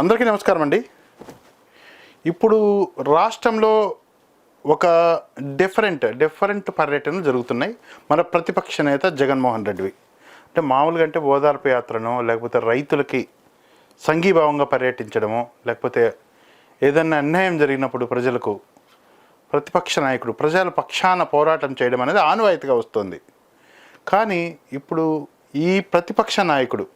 అందరికీ నమస్కారం అండి. ఇప్పుడు రాష్ట్రంలో ఒక డిఫరెంట్ డిఫరెంట్ పర్యటనలు జరుగుతున్నాయి. మన ప్రతిపక్ష నేత జగన్మోహన్ రెడ్డివి. అంటే మామూలుగా అంటే ఓదార్పు యాత్రనో లేకపోతే రైతులకి సంఘీభావంగా పర్యటించడమో లేకపోతే ఏదైనా అన్యాయం జరిగినప్పుడు ప్రజలకు ప్రతిపక్ష నాయకుడు ప్రజల పక్షాన పోరాటం చేయడం అనేది ఆనవాయితీగా వస్తుంది. కానీ ఇప్పుడు ఈ ప్రతిపక్ష నాయకుడు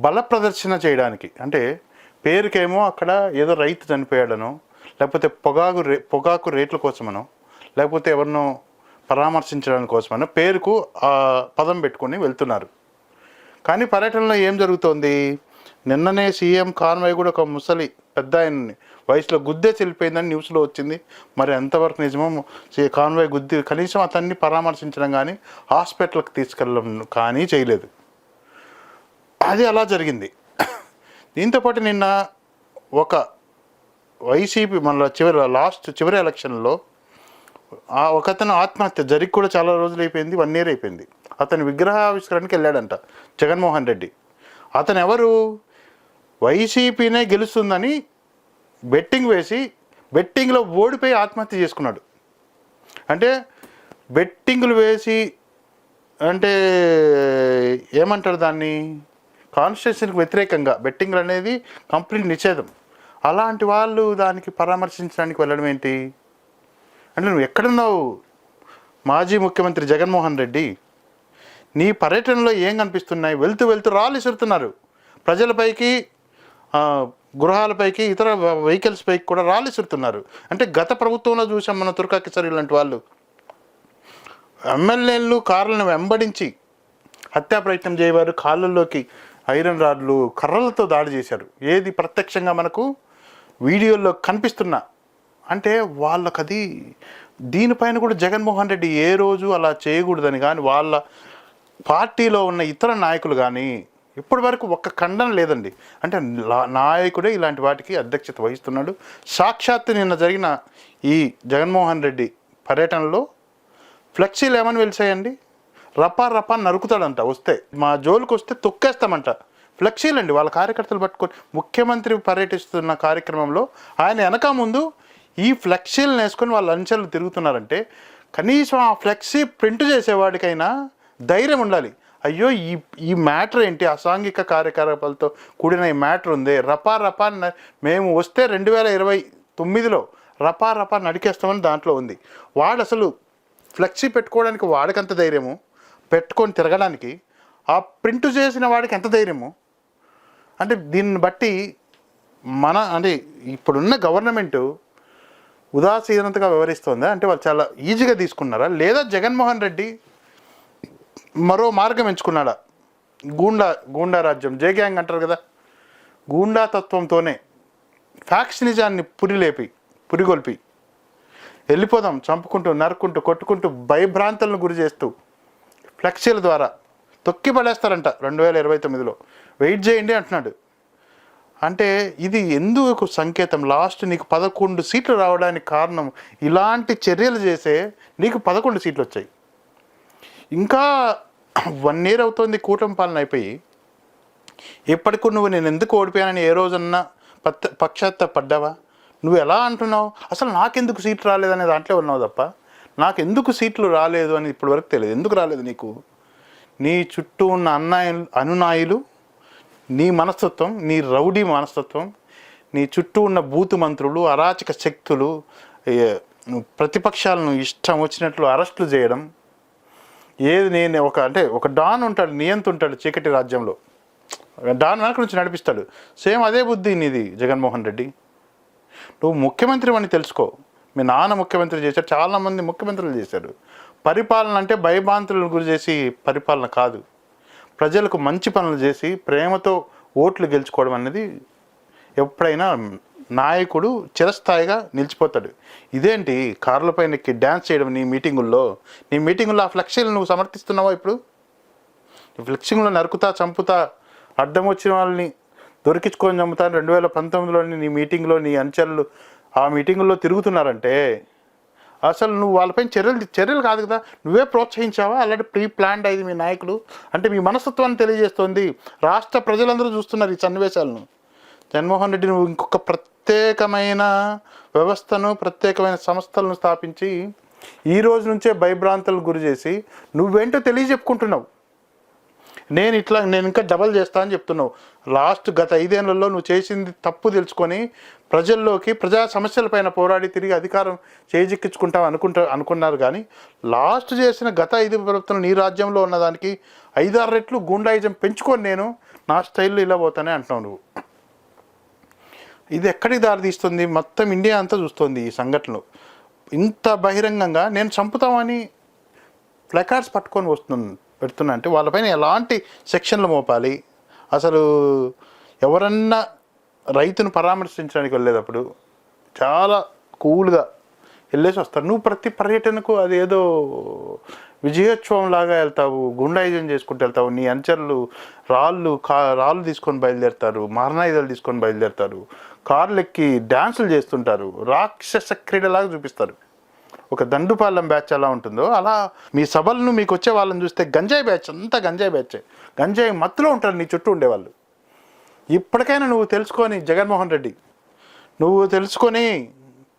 బల ప్రదర్శన చేయడానికి. అంటే పేరుకేమో అక్కడ ఏదో రైతు చనిపోయాడనో లేకపోతే పొగాకు రే పొగాకు రేట్ల కోసమనో లేకపోతే ఎవరినో పరామర్శించడానికి కోసమనో పేరుకు ఆ పదం పెట్టుకొని వెళ్తున్నారు. కానీ పర్యటనలో ఏం జరుగుతోంది? నిన్ననే సీఎం కాన్వాయ్ కూడా ఒక ముసలి పెద్ద ఆయన్ని వయసులో గుద్దే చెల్లిపోయిందని న్యూస్లో వచ్చింది. మరి ఎంతవరకు నిజమో సీ- కాన్వాయ్ గుద్ది కనీసం అతన్ని పరామర్శించడం కానీ హాస్పిటల్కి తీసుకెళ్ళడం కానీ చేయలేదు. అది అలా జరిగింది. దీంతోపాటు నిన్న ఒక వైసీపీ మన చివరి లాస్ట్ చివరి ఎలక్షన్లో ఆ ఒకతను ఆత్మహత్య జరిగి కూడా చాలా రోజులు అయిపోయింది వన్ ఇయర్ అయిపోయింది. అతను విగ్రహావిష్కరణకి వెళ్ళాడంట జగన్మోహన్ రెడ్డి. అతను ఎవరు వైసీపీనే గెలుస్తుందని బెట్టింగ్ వేసి బెట్టింగ్లో ఓడిపోయి ఆత్మహత్య చేసుకున్నాడు. అంటే బెట్టింగులు వేసి అంటే ఏమంటారు దాన్ని? కాన్స్టిట్యూషన్కి వ్యతిరేకంగా బెట్టింగ్లు అనేది కంప్లీట్ నిషేధం. అలాంటి వాళ్ళు దానికి పరామర్శించడానికి వెళ్ళడం ఏంటి? అంటే నువ్వు ఎక్కడున్నావు? మాజీ ముఖ్యమంత్రి జగన్మోహన్ రెడ్డి నీ పర్యటనలో ఏం కనిపిస్తున్నాయి? వెళ్తూ వెళ్తూ రాళ్ళు ఇసురుతున్నారు. ప్రజలపైకి గృహాలపైకి ఇతర వెహికల్స్ పైకి కూడా రాళ్ళు ఇసురుతున్నారు. అంటే గత ప్రభుత్వంలో చూసాం మన తుర్కా కిసరి లాంటి వాళ్ళు. ఎమ్మెల్యేలు కార్లను వెంబడించి హత్యా ప్రయత్నం చేయవారు కాళ్ళల్లోకి ఐరన్ రాడ్లు కర్రలతో దాడి చేశారు. ఏది ప్రత్యక్షంగా మనకు వీడియోల్లో కనిపిస్తున్నా. అంటే వాళ్ళకది దీనిపైన కూడా జగన్మోహన్ రెడ్డి ఏ రోజు అలా చేయకూడదని కానీ వాళ్ళ పార్టీలో ఉన్న ఇతర నాయకులు కానీ ఇప్పటి వరకు ఒక్క ఖండన లేదండి. అంటే నాయకుడే ఇలాంటి వాటికి అధ్యక్షత వహిస్తున్నాడు. సాక్షాత్తు నిన్న జరిగిన ఈ జగన్మోహన్ రెడ్డి పర్యటనలో ఫ్లెక్సీలు ఏమని వెలిసాయండి? రపా రపా నరుకుతాడంట వస్తే. మా జోలికి వస్తే తొక్కేస్తామంట. ఫ్లెక్సీలు అండి వాళ్ళ కార్యకర్తలు పట్టుకొని. ముఖ్యమంత్రి పర్యటిస్తున్న కార్యక్రమంలో ఆయన వెనక ముందు ఈ ఫ్లెక్సీలను వేసుకొని వాళ్ళ అంచెలు తిరుగుతున్నారంటే కనీసం ఆ ఫ్లెక్సీ ప్రింట్ చేసేవాడికైనా ధైర్యం ఉండాలి. అయ్యో ఈ ఈ మ్యాటర్ ఏంటి? అసాంఘిక కార్యకలాపాలతో కూడిన ఈ మ్యాటర్ ఉంది. రపా రపా మేము వస్తే రెండు వేల ఇరవై తొమ్మిదిలో రపా రపా నడికేస్తామని దాంట్లో ఉంది. వాడు అసలు ఫ్లెక్సీ పెట్టుకోవడానికి వాడికంత ధైర్యము? పెట్టుకొని తిరగడానికి ఆ ప్రింట్ చేసిన వాడికి ఎంత ధైర్యము? అంటే దీన్ని బట్టి మన అంటే ఇప్పుడున్న గవర్నమెంటు ఉదాసీనతగా వివరిస్తుందా అంటే వాళ్ళు చాలా ఈజీగా తీసుకున్నారా? లేదా జగన్మోహన్ రెడ్డి మరో మార్గం ఎంచుకున్నాడా? గూండా గూండా రాజ్యం. జే గ్యాంగ్ అంటారు కదా. గూండా తత్వంతోనే ఫ్యాక్షనిజాన్ని పురిలేపి పురిగొల్పి వెళ్ళిపోదాం చంపుకుంటూ నరుక్కుంటూ కొట్టుకుంటూ భయభ్రాంతులను గురి చేస్తూ ఫ్లెక్సీల ద్వారా తొక్కి పడేస్తారంట రెండు వేల ఇరవై తొమ్మిదిలో. వెయిట్ చేయండి అంటున్నాడు. అంటే ఇది ఎందుకు సంకేతం? లాస్ట్ నీకు పదకొండు సీట్లు రావడానికి కారణం ఇలాంటి చర్యలు చేసే నీకు పదకొండు సీట్లు వచ్చాయి. ఇంకా వన్ ఇయర్ అవుతోంది కూటమి పాలన అయిపోయి. ఎప్పటికూ నువ్వు నేను ఎందుకు ఓడిపోయానని ఏ రోజన్నా పత్ పశ్చాత్తాపడ్డావా నువ్వు ఎలా అంటున్నావు? అసలు నాకెందుకు సీట్లు రాలేదనే దాంట్లో ఉన్నావు తప్ప. నాకు ఎందుకు సీట్లు రాలేదు అని ఇప్పటివరకు తెలియదు. ఎందుకు రాలేదు నీకు? నీ చుట్టూ ఉన్న అన్నాయ అనునాయులు నీ మనస్తత్వం నీ రౌడీ మనస్తత్వం నీ చుట్టూ ఉన్న బూతు మంత్రులు అరాచక శక్తులు ప్రతిపక్షాలను ఇష్టం వచ్చినట్లు అరెస్టులు చేయడం ఏది నేను ఒక అంటే ఒక డాన్ ఉంటాడు నియంత ఉంటాడు చీకటి రాజ్యంలో. డాన్ వెనక నుంచి నడిపిస్తాడు. సేమ్ అదే బుద్ధి నీది జగన్మోహన్ రెడ్డి. నువ్వు ముఖ్యమంత్రి అని తెలుసుకో. మీ నాన్న ముఖ్యమంత్రి చేశారు చాలామంది ముఖ్యమంత్రులు చేశారు. పరిపాలన అంటే భయభాంతులను గురి చేసి పరిపాలన కాదు. ప్రజలకు మంచి పనులు చేసి ప్రేమతో ఓట్లు గెలుచుకోవడం అనేది ఎప్పుడైనా నాయకుడు చిరస్థాయిగా నిలిచిపోతాడు. ఇదేంటి? కార్లపైన ఎక్కి డ్యాన్స్ చేయడం నీ మీటింగుల్లో? నీ మీటింగుల్లో ఆ ఫ్లెక్సీలు నువ్వు సమర్థిస్తున్నావా ఇప్పుడు? ఫ్లెక్సింగ్లో నరుకుతా చంపుతా అడ్డం వచ్చిన వాళ్ళని దొరికించుకొని చంపుతా రెండు వేల పంతొమ్మిదిలోని నీ మీటింగ్లో నీ అంచెలు ఆ మీటింగుల్లో తిరుగుతున్నారంటే అసలు నువ్వు వాళ్ళపైన చర్యలు చర్యలు కాదు కదా. నువ్వే ప్రోత్సహించావా? అలాంటి ప్రీ ప్లాన్డ్ అయింది మీ నాయకుడు అంటే మీ మనస్తత్వాన్ని తెలియజేస్తోంది. రాష్ట్ర ప్రజలందరూ చూస్తున్నారు ఈ సన్నివేశాలను. జగన్మోహన్ రెడ్డి నువ్వు ఇంకొక ప్రత్యేకమైన వ్యవస్థను ప్రత్యేకమైన సంస్థలను స్థాపించి ఈ రోజు నుంచే భయభ్రాంతులకు గురి చేసి నువ్వేంటో తెలియజెప్పుకుంటున్నావు. నేను ఇట్లా నేను ఇంకా డబల్ చేస్తా అని చెప్తున్నావు. లాస్ట్ గత ఐదేళ్ళలో నువ్వు చేసింది తప్పు తెలుసుకొని ప్రజల్లోకి ప్రజా సమస్యలపైన పోరాడి తిరిగి అధికారం చేజిక్కించుకుంటాం అనుకుంటా అనుకున్నారు కానీ లాస్ట్ చేసిన గత ఐదు ప్రభుత్వం నీ రాజ్యంలో ఉన్నదానికి ఐదారు రెట్లు గూండాయిజం పెంచుకొని నేను నా స్టైల్లో ఇలా పోతానే అంటున్నావు నువ్వు. ఇది ఎక్కడికి దారితీస్తుంది మొత్తం ఇండియా అంతా చూస్తుంది ఈ సంఘటనలు. ఇంత బహిరంగంగా నేను చంపుతామని ప్లకార్డ్స్ పట్టుకొని వస్తున్నాను. పెడుతున్నా అంటే వాళ్ళపైన ఎలాంటి సెక్షన్లు మోపాలి? అసలు ఎవరన్నా రైతును పరామర్శించడానికి వెళ్ళేటప్పుడు చాలా కూల్గా వెళ్ళేసి వస్తారు. నువ్వు ప్రతి పర్యటనకు అదేదో విజయోత్సవం లాగా వెళ్తావు గుండాయుధం చేసుకుంటూ వెళ్తావు నీ అంచర్లు రాళ్ళు కా రాళ్ళు తీసుకొని బయలుదేరుతారు మారణాయుధాలు తీసుకొని బయలుదేరుతారు కార్లు ఎక్కి డ్యాన్సులు చేస్తుంటారు రాక్షస క్రీడలాగా చూపిస్తారు. ఒక దండుపాలెం బ్యాచ్ ఎలా ఉంటుందో అలా మీ సభలను మీకు వచ్చే వాళ్ళని చూస్తే గంజాయి బ్యాచ్ అంతా గంజాయి బ్యాచ్. గంజాయి మత్తులో ఉంటారు నీ చుట్టూ ఉండేవాళ్ళు. ఇప్పటికైనా నువ్వు తెలుసుకొని జగన్మోహన్ రెడ్డి నువ్వు తెలుసుకొని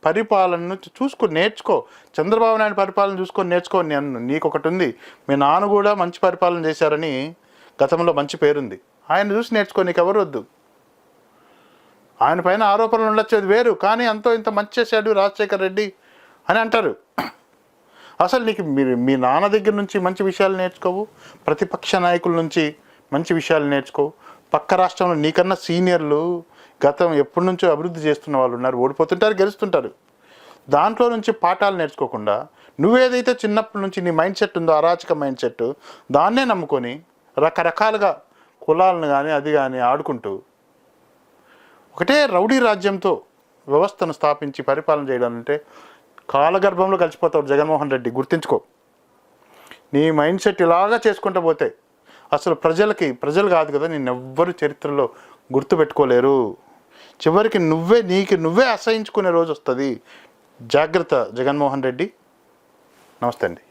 పరిపాలనను చూసుకో నేర్చుకో. చంద్రబాబు నాయుడు పరిపాలన చూసుకొని నేర్చుకో. నేను నీకు ఒకటి ఉంది మీ నాన్న కూడా మంచి పరిపాలన చేశారని గతంలో మంచి పేరుంది. ఆయన చూసి నేర్చుకో నీకు ఎవరు వద్దు. ఆయన పైన ఆరోపణలు ఉండొచ్చు అది వేరు. కానీ అంతో ఇంత మంచి చేశాడు రాజశేఖర్ రెడ్డి. అని అంటారు. అసలు నీకు మీరు మీ నాన్న దగ్గర నుంచి మంచి విషయాలు నేర్చుకోవు? ప్రతిపక్ష నాయకుల నుంచి మంచి విషయాలు నేర్చుకోవు? పక్క రాష్ట్రంలో నీకన్నా సీనియర్లు గతం ఎప్పటి నుంచో అభివృద్ధి చేస్తున్న వాళ్ళు ఉన్నారు ఓడిపోతుంటారు గెలుస్తుంటారు. దాంట్లో నుంచి పాఠాలు నేర్చుకోకుండా నువ్వేదైతే చిన్నప్పటి నుంచి నీ మైండ్ సెట్ ఉందో అరాచక మైండ్ సెట్ దాన్నే నమ్ముకొని రకరకాలుగా కులాలను కానీ అది కానీ ఆడుకుంటూ ఒకటే రౌడీ రాజ్యంతో వ్యవస్థను స్థాపించి పరిపాలన చేయడం అంటే కాలగర్భంలో కలిసిపోతావు జగన్మోహన్ రెడ్డి గుర్తించుకో. నీ మైండ్ సెట్ ఇలాగా చేసుకుంటూ పోతే అసలు ప్రజలకి ప్రజలు కాదు కదా నేను ఎవ్వరు చరిత్రలో గుర్తుపెట్టుకోలేరు. చివరికి నువ్వే నీకు నువ్వే అసహించుకునే రోజు వస్తుంది. జాగ్రత్త జగన్మోహన్ రెడ్డి. నమస్తే అండి.